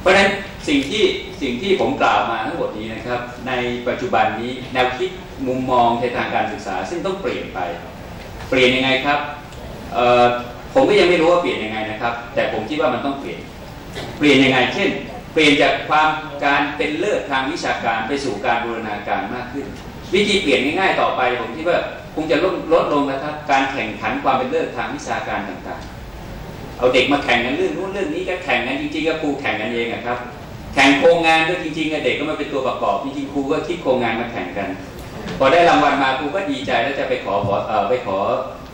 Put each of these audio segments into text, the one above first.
เพราะฉะนั้นสิ่งที่สิ่งที่ผมกล่าวมาทั้งหมดนี้นะครับในปัจจุบันนี้แนวคิดมุมมองในทางการศึกษา ซึ่งต้องเปลี่ยนไป เปลี่ยนยังไงครับผมก็ยังไม่รู้ว่าเปลี่ยนยังไงนะครับ แต่ผมคิดว่ามันต้องเปลี่ยนเปลี่ยนยังไง เช่น เปลี่ยนจากความการเป็นเลิศทางวิชาการไปสู่การบูรณาการมากขึ้น วิธีเปลี่ยนง่ายๆต่อไป ผมคิดว่าคงจะลดลดลงนะครับ การแข่งขันความเป็นเลิศทางวิชาการต่างๆ เอาเด็กมาแข่งกันเรื่องนู้นเรื่องนี้ก็แข่งกันจริงๆก็ครูแข่งกันเองครับ แข่งโครงงานก็จริงๆเด็กก็มาเป็นตัวประกอบจริงๆครูก็คิดโครงงานมาแข่งกัน พอได้รางวัลมาครูก็ดีใจแล้วจะไปขอไปขอ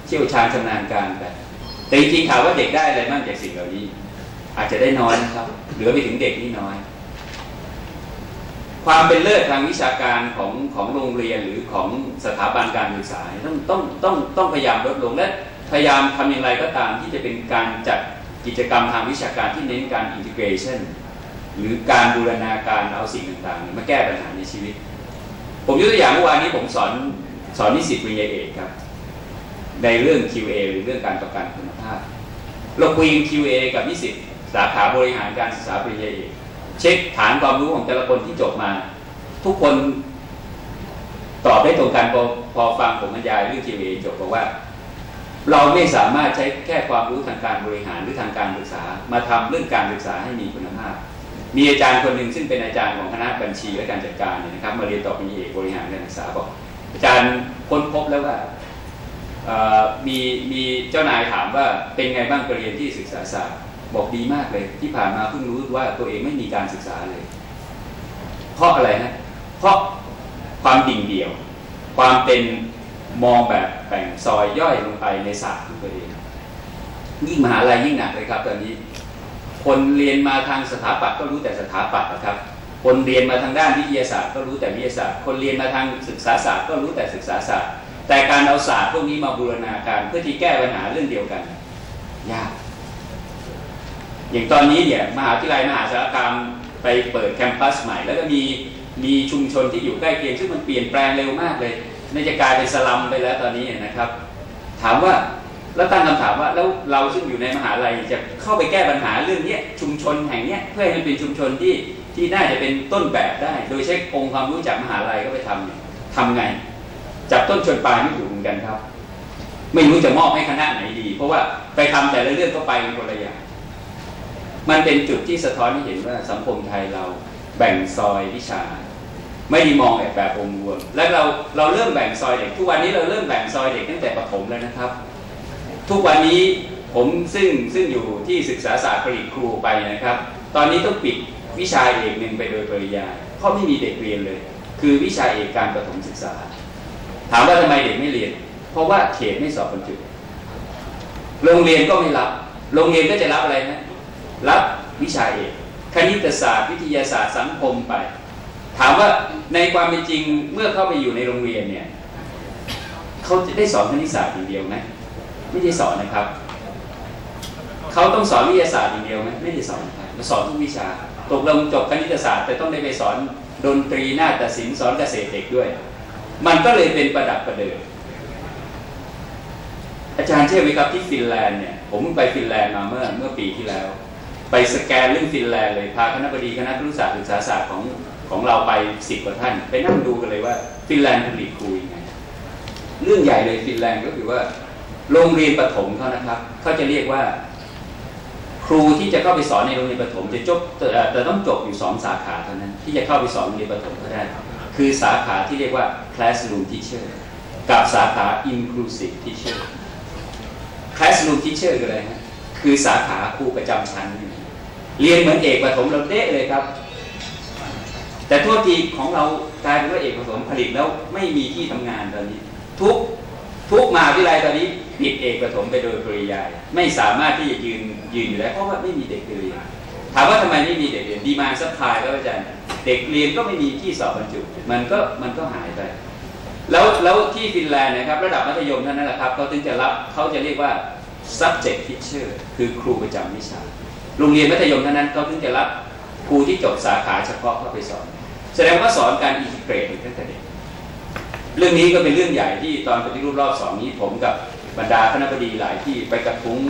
เชี่ยวชาญชำนาญการไปแต่จริงๆถามว่าเด็กได้อะไรบ้างจากสิ่งเหล่านี้ อาจจะได้น้อยนะครับ เหลือไปถึงเด็กนี่น้อย ความเป็นเลิศทางวิชาการของของโรงเรียนหรือของสถาบันการศึกษาต้องต้องต้องต้องพยายามลดลงและ พยายามทำอย่างไรก็ตามที่จะเป็นการจัดกิจกรรมทางวิชาการที่เน้นการอินทิเกรชันหรือการบูรณาการเอาสิ่งต่างๆ มาแก้ปัญหาในชีวิต ผมยกตัวอย่างเมื่อวานนี้ผมสอนสอนนิสิตปริญญาเอกครับ ในเรื่อง QA หรือเรื่องการประกันคุณภาพเราคุย QA กับนิสิตสาขาบริหารการศึกษาปริญญาเอกเช็คฐานความรู้ของแต่ละคนที่จบมา ทุกคนตอบได้ตรงกันพอพอฟังผมบรรยายเรื่อง QA จบบอกว่า เราไม่สามารถใช้แค่ความรู้ทางการบริหารหรือทางการศึกษา มาทำเรื่องการศึกษาให้มีคุณภาพ มีอาจารย์คนหนึ่งซึ่งเป็นอาจารย์ของคณะบัญชีและการจัดการเนี่ยนะครับ มาเรียนต่อปริญญาเอกบริหารการศึกษาบอกอาจารย์ค้นพบแล้วว่ามีมีเจ้านายถามว่าเป็นไงบ้างไปเรียนที่ศึกษาศาสตร์บอกดีมากเลย ที่ผ่านมาเพิ่งรู้ว่าตัวเองไม่มีการศึกษาเลย เพราะอะไรฮะเพราะความดิ่งเดี่ยว ความเป็น มองแบบแบ่งซอยย่อยลงไปในศาสตร์ของตัวเองยิ่งมหาลัยยิ่งหนักเลยครับตอนนี้ คนเรียนมาทางสถาปัตย์ก็รู้แต่สถาปัตย์นะครับ คนเรียนมาทางด้านวิทยาศาสตร์ก็รู้แต่วิทยาศาสตร์ คนเรียนมาทางศึกษาศาสตร์ก็รู้แต่ศึกษาศาสตร์ แต่การเอาศาสตร์พวกนี้มาบูรณาการเพื่อที่แก้ปัญหาเรื่องเดียวกันยากอย่างตอนนี้เนี่ยมหาวิทยาลัยมหาสารคามไปเปิดแคมปัสใหม่ แล้วก็มีมีชุมชนที่อยู่ใกล้เคียงซึ่งมันเปลี่ยนแปลงเร็วมากเลย น่าจะกลายเป็นสลัมไปแล้วตอนนี้นะครับ ถามว่าแล้วตั้งคำถามว่าแล้วเราซึ่งอยู่ในมหาลัยจะเข้าไปแก้ปัญหาเรื่องนี้ชุมชนแห่งนี้เพื่อให้มันเป็นชุมชนที่ที่น่าจะเป็นต้นแบบได้ โดยใช้องค์ความรู้จากมหาลัยก็ไปทำทำไง จับต้นชนปลายไม่ถูกเหมือนกันครับ ไม่รู้จะมอบให้คณะไหนดี เพราะว่าไปทำแต่ละเรื่องก็ไปเป็นคนละอย่างมันเป็นจุดที่สะท้อนให้เห็นว่าสังคมไทยเราแบ่งซอยวิชา ไม่ได้มองแบบแบบองค์รวม และเราเราเริ่มแบ่งซอยเด็ก ทุกวันนี้เราเริ่มแบ่งซอยเด็กตั้งแต่ประถมแล้วนะครับ ทุกวันนี้ผมซึ่งซึ่งอยู่ที่ศึกษาศาสตร์ผลิตครูไปนะครับ ตอนนี้ต้องปิดวิชาเอกหนึ่งไปโดยปริยายเพราะไม่มีเด็กเรียนเลย คือวิชาเอกการประถมศึกษา ถามว่าทำไมเด็กไม่เรียน เพราะว่าเขตไม่สอบบรรจุโรงเรียนก็ไม่รับ โรงเรียนก็จะรับอะไรนะ รับวิชาเอก คณิตศาสตร์ วิทยาศาสตร์ สังคมไป ถามว่าในความเป็นจริงเมื่อเข้าไปอยู่ในโรงเรียนเนี่ยเขาจะได้สอนคณิตศาสตร์อย่างเดียวไหมไม่ได้สอนนะครับเขาต้องสอนวิทยาศาสตร์อย่างเดียวไหมไม่ได้สอนครับสอนทุกวิชาตกลงจบคณิตศาสตร์ แต่ต้องได้ไปสอนดนตรีนาฏศิลป์สอนเกษตรเด็กด้วย มันก็เลยเป็นประดับประเดิมอาจารย์เชื่อไหมครับที่ฟินแลนด์เนี่ยผมเพิ่งไปฟินแลนด์มาเมื่อเมื่อปีที่แล้ว ไปสแกนเรื่องฟินแลนด์เลยพาคณะบดีคณะครุศาสตร์ศึกษาศาสตร์ของ ของเราไปสิบกว่าท่าน ไปนั่งดูกันเลยว่าฟินแลนด์ผลิตครูยังไงเรื่องใหญ่เลยฟินแลนด์ก็คือว่า โรงเรียนประถมเขานะครับเขาจะเรียกว่า ครูที่จะเข้าไปสอนในโรงเรียนประถม จะจบแต่ต้องจบอยู่สองสาขาเท่านั้น ที่จะเข้าไปสอนโรงเรียนประถมก็ได้ คือสาขาที่เรียกว่า classroom teacher กับสาขา inclusive teacher classroom teacher คืออะไรฮะคือสาขาครูประจำชั้น เรียนเหมือนเอกประถมเราเด้เลยครับ แต่ทั่วทีของเรากลายเป็นว่าเอกประถมผลิตแล้วไม่มีที่ทำงานตอนนี้ ทุกทุกมาวิทยาลัยตอนนี้ปิดเอกประถมไปโดยปริยาย ไม่สามารถที่จะยืนยืนอยู่ได้เพราะว่าไม่มีเด็กเรียนถามว่าทำไมไม่มีเด็กเรียนดีมาสัพพายก็อาจารย์เด็กเรียนก็ไม่มีที่สอบบรรจุ มันก็มันก็หายไป แล้วแล้วที่ฟินแลนด์นะครับ ระดับมัธยมเท่านั้นแหละครับเขาถึงจะรับเขาจะเรียกว่า subject teacher คือครูประจำวิชาโรงเรียนมัธยมเท่านั้นเขาถึงจะรับ ครูที่จบสาขาเฉพาะเข้าไปสอน แสดงว่าสอนการอินทิเกรตตั้งแต่เด็กเรื่องนี้ก็เป็นเรื่องใหญ่ที่ตอนปฏิรูปรอบสองนี้ผมกับบรรดาคณะบดีหลายที่ไปกระทุ้ง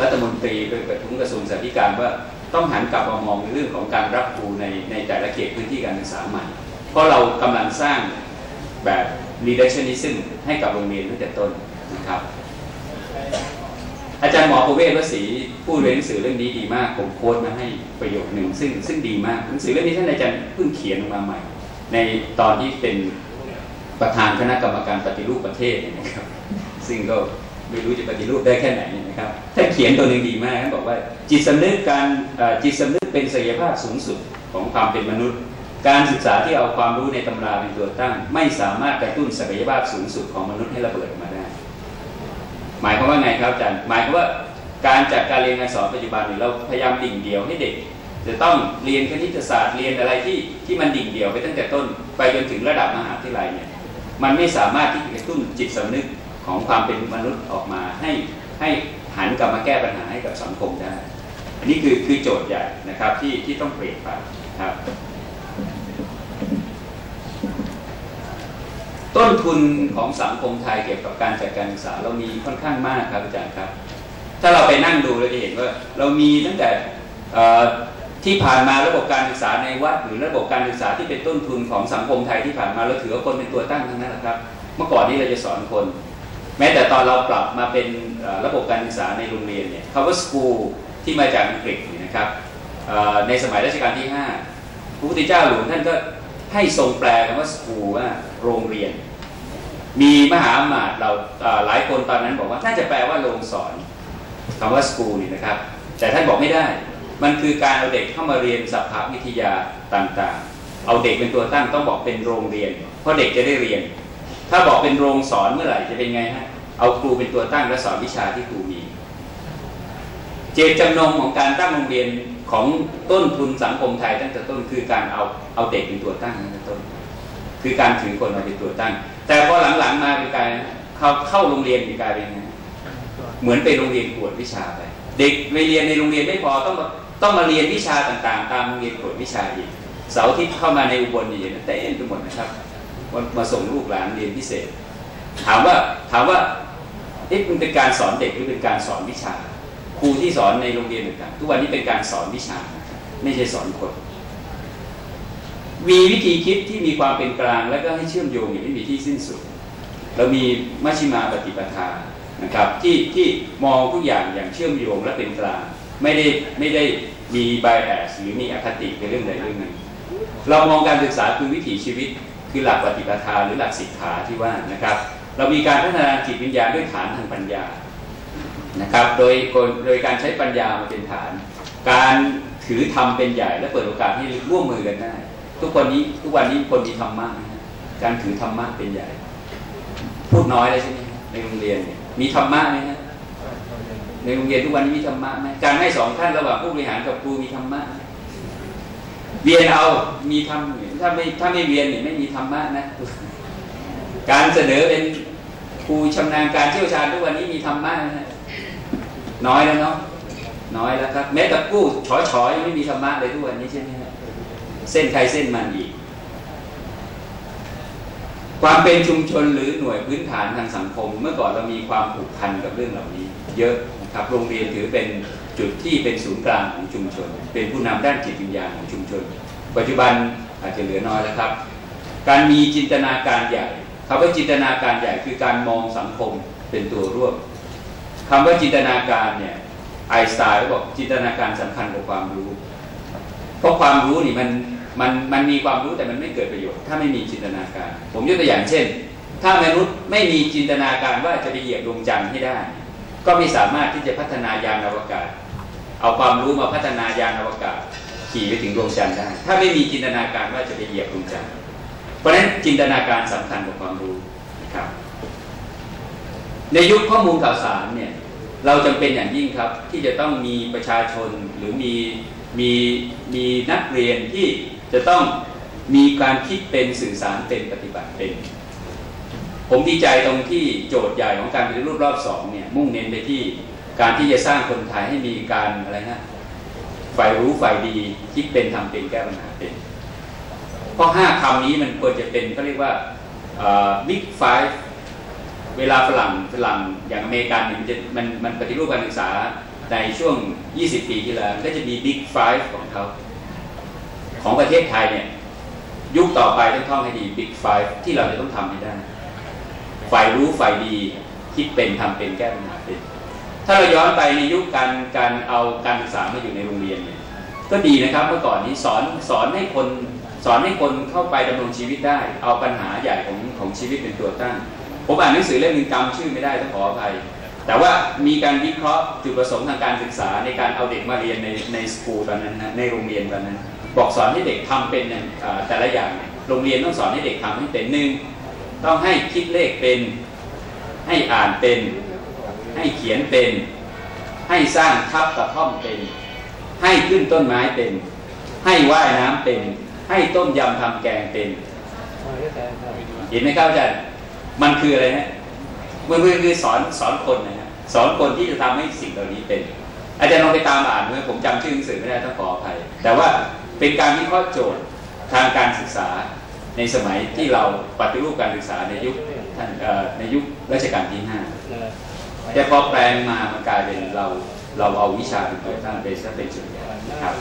รัฐมนตรีไปกระทุ้งกระทรวงสาธารณสุขว่าต้องหันกลับมามองในเรื่องของการรับครูในในแต่ละเขตพื้นที่การศึกษาใหม่ เพราะเรากำลังสร้างแบบ reductionism ให้กับโรงเรียนตั้งแต่ต้นนะครับ อาจารย์หมอประเวศวสีผู้เรียนหนังสือเรื่องนี้ดีมาก ผมโค้ดมาให้ประโยคหนึ่งซึ่งซึ่งดีมากหนังสือเล่มนี้ท่านอาจารย์เพิ่งเขียนออกมาใหม่ ในตอนที่เป็นประธานคณะกรรมการปฏิรูปประเทศนะครับ ซึ่งก็ไม่รู้จะปฏิรูปได้แค่ไหนนะครับท่านเขียนตัวหนึ่งดีมากท่านบอกว่า จิตสำนึกการจิตสำนึกเป็นศักยภาพสูงสุดของความเป็นมนุษย์ การศึกษาที่เอาความรู้ในตำราเป็นตัวตั้ง ไม่สามารถกระตุ้นศักยภาพสูงสุดของมนุษย์ให้ระเบิดออกมาได้ หมายความว่าไงครับอาจารย์หมายความว่าการจัดการเรียนการสอนปัจจุบันเนี่ยเราพยายามดิ่งเดียวให้เด็ก จะต้องเรียนคณิตศาสตร์เรียนอะไรที่ที่มันดิ่งเดียวไปตั้งแต่ต้นไปจนถึงระดับมหาวิทยาลัยเนี่ยมันไม่สามารถที่จะกระตุ้นจิตสำนึกของความเป็นมนุษย์ออกมาให้ให้หันกลับมาแก้ปัญหาให้กับสังคมได้ อันนี้คือคือโจทย์ใหญ่นะครับที่ที่ต้องเปลี่ยนไปครับ ต้นทุนของสังคมไทยเกี่ยวกับการจัดการศึกษาเรามีค่อนข้างมากครับอาจารย์ครับ ถ้าเราไปนั่งดูเราจะเห็นว่าเรามีตั้งแต่ที่ผ่านมาระบบการศึกษาในวัดหรือระบบการศึกษาที่เป็นต้นทุนของสังคมไทยที่ผ่านมาเราถือว่าคนเป็นตัวตั้งทั้งนั้นแหละครับ เมื่อก่อนนี้เราจะสอนคน แม้แต่ตอนเราปรับมาเป็นระบบการศึกษาในโรงเรียนเนี่ยคำว่า school ที่มาจากอังกฤษนะครับในสมัยรัชกาลที่5พระพุทธเจ้าหลวงท่านก็ให้ทรงแปลคำว่า school ว่าโรงเรียน มีมหาอมาตย์เราหลายคนตอนนั้นบอกว่าน่าจะแปลว่าโรงสอนคำว่า school นี่นะครับ แต่ท่านบอกไม่ได้ มันคือการเอาเด็กเข้ามาเรียนสัพพวิทยาต่างๆ เอาเด็กเป็นตัวตั้งต้องบอกเป็นโรงเรียน เพราะเด็กจะได้เรียน ถ้าบอกเป็นโรงสอนเมื่อไหร่จะเป็นไงฮะเอาครูเป็นตัวตั้งและสอนวิชาที่ครูมี เจตจำนงของการตั้งโรงเรียนของต้นทุนสังคมไทยตั้งแต่ต้นคือการเอาเอาเด็กเป็นตัวตั้งตั้งแต่ต้น คือการถือคนเอาเป็นตัวตั้ง แต่พอหลังๆมาเป็นการเขาเข้าโรงเรียนเป็นกลายเป็นเหมือนไปโรงเรียนกวดวิชาไปเด็กไปเรียนในโรงเรียนไม่พอต้องต้องมาเรียนวิชาต่างๆ ตามโรงเรียนกวดวิชาอีกเสาร์ที่เข้ามาในอุบลนี่เต้นไปหมดนะครับมาส่งลูกหลานเรียนพิเศษ ถามว่าถามว่าเอ๊ะมันเป็นการสอนเด็กหรือเป็นการสอนวิชา ครูที่สอนในโรงเรียนต่างๆทุกวันนี้เป็นการสอนวิชา ไม่ใช่สอนคน มีวิธีคิดที่มีความเป็นกลาง และก็ให้เชื่อมโยงอย่างไม่มีที่สิ้นสุด เรามีมัชฌิมาปฏิปทานะครับที่ที่มองทุกอย่างอย่างเชื่อมโยงและเป็นกลาง ไม่ได้ไม่ได้มีไบแอสหรือมีอคติในเรื่องใดเรื่องหนึ่งเรามองการศึกษาคือวิถีชีวิต คือหลักปฏิปทาหรือหลักสิกขาที่ว่านะครับ เรามีการพัฒนาจิตวิญญาณด้วยฐานทางปัญญานะครับโดยโดยการใช้ปัญญามาเป็นฐาน การถือธรรมเป็นใหญ่และเปิดโอกาสให้ร่วมมือกันได้ ทุกคนนี้ทุกวันนี้คนมีธรรมะนะการถือธรรมะเป็นใหญ่ พูดน้อยเลยใช่ไหมในโรงเรียนเนี่ยมีธรรมะไหมฮะในโรงเรียนทุกวันนี้มีธรรมะไหมการให้สองท่านระหว่างผู้บริหารกับครูมีธรรมะเวียนเอามีธรรมถ้าไม่ถ้าไม่เวียนเนี่ยไม่มีธรรมะนะ การเสนอเป็นครูชำนาญการเชี่ยวชาญทุกวันนี้มีธรรมะนะน้อยแล้วเนาะน้อยแล้วครับ แม้แต่กู้ฉอยๆยังไม่มีธรรมะเลยทุกวันนี้ใช่ไหมครับ เส้นใครเส้นมันอีก ความเป็นชุมชนหรือหน่วยพื้นฐานทางสังคม เมื่อก่อนเรามีความผูกพันกับเรื่องเหล่านี้ เยอะนะครับโรงเรียนถือเป็นจุดที่เป็นศูนย์กลางของชุมชน เป็นผู้นำด้านจิตวิญญาณของชุมชน ปัจจุบันอาจจะเหลือน้อยแล้วครับ การมีจินตนาการใหญ่คำว่าจินตนาการใหญ่คือการมองสังคมเป็นตัวร่วมคำว่าจินตนาการเนี่ยไอสไตน์บอกจินตนาการสำคัญกว่าความรู้ เพราะความรู้นี่มัน มันมันมีความรู้แต่มันไม่เกิดประโยชน์ ถ้าไม่มีจินตนาการ ผมยกตัวอย่างเช่น ถ้ามนุษย์ไม่มีจินตนาการว่าจะไปเหยียบดวงจันทร์ให้ได้ ก็ไม่สามารถที่จะพัฒนายานอวกาศ เอาความรู้มาพัฒนายานอวกาศ ขี่ไปถึงดวงจันทร์ได้ ถ้าไม่มีจินตนาการว่าจะไปเหยียบดวงจันทร์เพราะฉะนั้นจินตนาการสำคัญกว่าความรู้นะครับ ในยุคข้อมูลข่าวสารเนี่ยเราจำเป็นอย่างยิ่งครับที่จะต้องมีประชาชนหรือมีมีมีนักเรียนที่ จะต้องมีการคิดเป็นสื่อสารเป็นปฏิบัติเป็น ผมดีใจตรงที่โจทย์ใหญ่ของการปฏิรูปรอบสองเนี่ยมุ่งเน้นไปที่การที่จะสร้างคนไทยให้มีการอะไรนะฝ่ายรู้ฝ่ายดีคิดเป็นทำเป็นแก้ปัญหาเป็นเพราะห้าคำนี้มันควรจะเป็นเขาเรียกว่า big five เวลาฝรั่งฝรั่งอย่างอเมริกันเนี่ยมันจะมันมันปฏิรูปการศึกษาในช่วง 20 ปีที่แล้วก็จะมี Big Five ของเขา ของประเทศไทยเนี่ย ยุคต่อไปต้องท่องให้ดี Big Five ที่เราจะต้องทำให้ได้ฝ่ายรู้ฝ่ายดีคิดเป็นทำเป็นแก้ปัญหาเป็นถ้าเราย้อนไปในยุคการการเอาการศึกษามาอยู่ในโรงเรียนเนี่ยก็ดีนะครับเมื่อก่อนนี้สอนสอนให้คนสอนให้คนเข้าไปดำรงชีวิตได้ เอาปัญหาใหญ่ของของชีวิตเป็นตัวตั้ง ผมอ่านหนังสือเล่มหนึ่งจำชื่อไม่ได้ต้องขออภัย แต่ว่ามีการวิเคราะห์จุดประสงค์ทางการศึกษาในการเอาเด็กมาเรียนในในสกูลตอนนั้นนะในโรงเรียนตอนนั้น บอกสอนให้เด็กทำเป็นอย่างแต่ละอย่างโรงเรียนต้องสอนให้เด็กทำให้เป็นหนึ่งต้องให้คิดเลขเป็น ให้อ่านเป็น ให้เขียนเป็น ให้สร้างทับกระท่อมเป็น ให้ขึ้นต้นไม้เป็น ให้ว่ายน้ำเป็น ให้ต้มยำทำแกงเป็นเห็นไหมครับอาจารย์มันคืออะไรฮะมันมันคือสอนสอนคนนะฮะสอนคนที่จะทำให้สิ่งเหล่านี้เป็น อาจารย์ลองไปตามอ่านเมื่อผมจำชื่อหนังสือไม่ได้ต้องขออภัยแต่ว่า เป็นการวิเคราะห์โจทย์ทางการศึกษาในสมัยที่เราปฏิรูปการศึกษาในยุคท่านในยุครัชกาลที่ห้าแต่พอแปลงมามันกลายเป็นเราเราเอาวิชาเป็นตัวตั้งเป็นเป็นจุดใหญ่ครับ